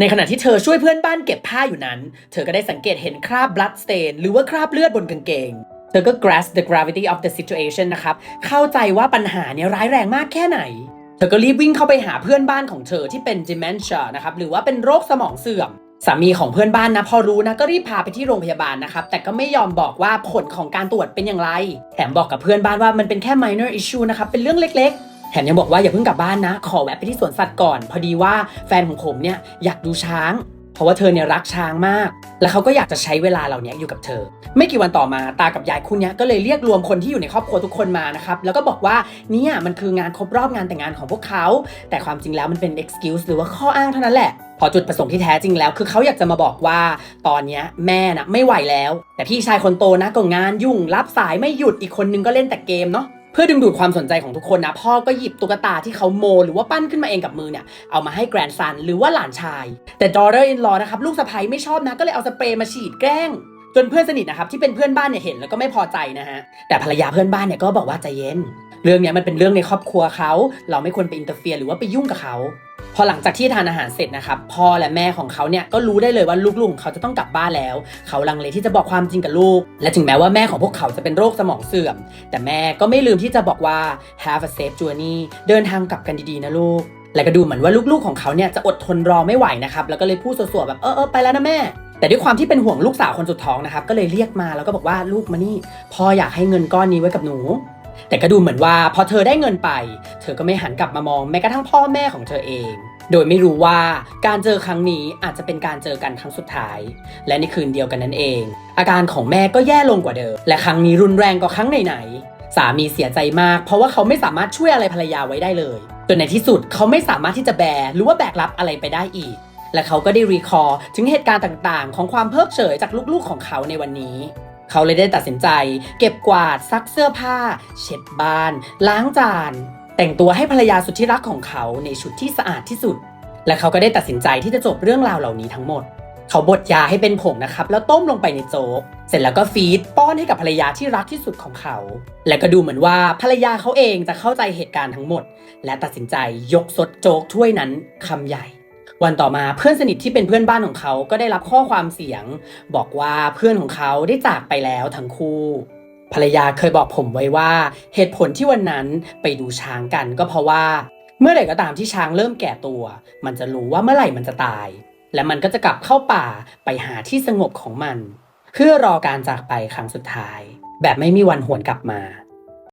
ในขณะที่เธอช่วยเพื่อนบ้านเก็บผ้าอยู่นั้น เธอก็ได้สังเกตเห็นคราบ blood stain หรือว่าคราบเลือดบนกางเกง เธอก็ grasp the gravity of the situation นะครับ เข้าใจว่าปัญหาเนี่ยร้ายแรงมากแค่ไหน เธอก็รีบวิ่งเข้าไปหาเพื่อนบ้านของเธอที่เป็น dementia นะครับ หรือว่าเป็นโรคสมองเสื่อม สามีของเพื่อนบ้านนะพอรู้นะก็รีบพาไปที่โรงพยาบาลนะครับ แต่ก็ไม่ยอมบอกว่าผลของการตรวจเป็นอย่างไร แถมบอกกับเพื่อนบ้านว่ามันเป็นแค่ minor issue นะครับ เป็นเรื่องเล็กๆ แถมยังบอกว่าอย่าเพิ่งกลับบ้านนะ ขอแวะไปที่สวนสัตว์ก่อน พอดีว่าแฟนของผมเนี่ยอยากดูช้าง เพราะว่าเธอเนี่ยรักช้างมาก และเขาก็อยากจะใช้เวลาเหล่านี้อยู่กับเธอ ไม่กี่วันต่อมาตากับยายคู่เนี้ยก็เลยเรียกรวมคนที่อยู่ในครอบครัวทุกคนมานะครับ แล้วก็บอกว่าเนี่ยมันคืองานครบรอบงานแต่งงานของพวกเขา แต่ความจริงแล้วมันเป็น excuse หรือว่าข้ออ้างเท่านั้นแหละพอจุดประสงค์ที่แท้จริงแล้ว คือเขาอยากจะมาบอกว่าตอนนี้แม่นะไม่ไหวแล้ว แต่พี่ชายคนโตนะก็งานยุ่ง รับสายไม่หยุดอีกคนนึงก็เล่นแต่เกมเนาะ เพื่อดึงดูดความสนใจของทุกคนนะ พ่อก็หยิบตุ๊กตาที่เขาโม หรือว่าปั้นขึ้นมาเองกับมือเนี่ย เอามาให้แกรนด์ซันหรือว่าหลานชาย แต่ daughter in law นะครับลูกสะใภ้ไม่ชอบนะก็เลยเอาสเปรย์มาฉีดแกล้งจนเพื่อนสนิทนะครับที่เป็นเพื่อนบ้านเนี่ยเห็นแล้วก็ไม่พอใจนะฮะแต่ภรรยาเพื่อนบ้านเนี่ยก็บอกว่าใจเย็น เรื่องเนี้ยมันเป็นเรื่องในครอบครัวเขา เราไม่ควรไปอินเตอร์เฟียร์หรือว่าไปยุ่งกับเขา พอหลังจากที่ทานอาหารเสร็จนะครับพ่อและแม่ของเขาเนี่ยก็รู้ได้เลยว่าลูกๆของเขาจะต้องกลับบ้านแล้ว เขาลังเลที่จะบอกความจริงกับลูก และถึงแม้ว่าแม่ของพวกเขาจะเป็นโรคสมองเสื่อม แต่แม่ก็ไม่ลืมที่จะบอกว่า have a safe journey เดินทางกลับกันดีๆนะลูก และก็ดูเหมือนว่าลูกๆของเขาเนี่ยจะอดทนรอไม่ไหวนะครับแล้วก็เลยพูดสวๆแบบเออเออไปแล้วนะแม่แต่ด้วยความที่เป็นห่วงลูกสาวคนสุดท้องนะครับก็เลยเรียกมาแล้วก็บอกว่าลูกมานี่พ่ออยากให้เงินก้อนนี้ไว้กับหนู แต่ก็ดูเหมือนว่าพอเธอได้เงินไป เธอก็ไม่หันกลับมามองแม้กระทั่งพ่อแม่ของเธอเอง โดยไม่รู้ว่าการเจอครั้งนี้อาจจะเป็นการเจอกันครั้งสุดท้าย และในคืนเดียวกันนั่นเอง อาการของแม่ก็แย่ลงกว่าเดิม และครั้งนี้รุนแรงกว่าครั้งไหนๆสามีเสียใจมาก เพราะว่าเขาไม่สามารถช่วยอะไรภรรยาไว้ได้เลยจนในที่สุดเขาไม่สามารถที่จะแบหรือว่าแบกรับอะไรไปได้อีกและเขาก็ได้รีคอร์ถึงเหตุการณ์ต่างๆ ของความเพิกเฉยจากลูกๆของเขาในวันนี้ เขาเลยได้ตัดสินใจ เก็บกวาดซักเสื้อผ้า เช็ดบ้าน ล้างจาน แต่งตัวให้ภรรยาสุดที่รักของเขาในชุดที่สะอาดที่สุด และเขาก็ได้ตัดสินใจที่จะจบเรื่องราวเหล่านี้ทั้งหมด เขาบดยาให้เป็นผงนะครับ แล้วต้มลงไปในโจ๊กเสร็จแล้วก็ฟีดป้อนให้กับภรรยาที่รักที่สุดของเขา และก็ดูเหมือนว่าภรรยาเขาเองจะเข้าใจเหตุการณ์ทั้งหมด และตัดสินใจยกซดโจ๊กถ้วยนั้นคำใหญ่ วันต่อมาเพื่อนสนิทที่เป็นเพื่อนบ้านของเขาก็ได้รับข้อความเสียง บอกว่าเพื่อนของเขาได้จากไปแล้วทั้งคู่ ภรรยาเคยบอกผมไว้ว่า เหตุผลที่วันนั้นไปดูช้างกันก็เพราะว่า เมื่อไหร่ก็ตามที่ช้างเริ่มแก่ตัว มันจะรู้ว่าเมื่อไหร่มันจะตาย และมันก็จะกลับเข้าป่าไปหาที่สงบของมัน เพื่อรอการจากไปครั้งสุดท้าย แบบไม่มีวันหวนกลับมา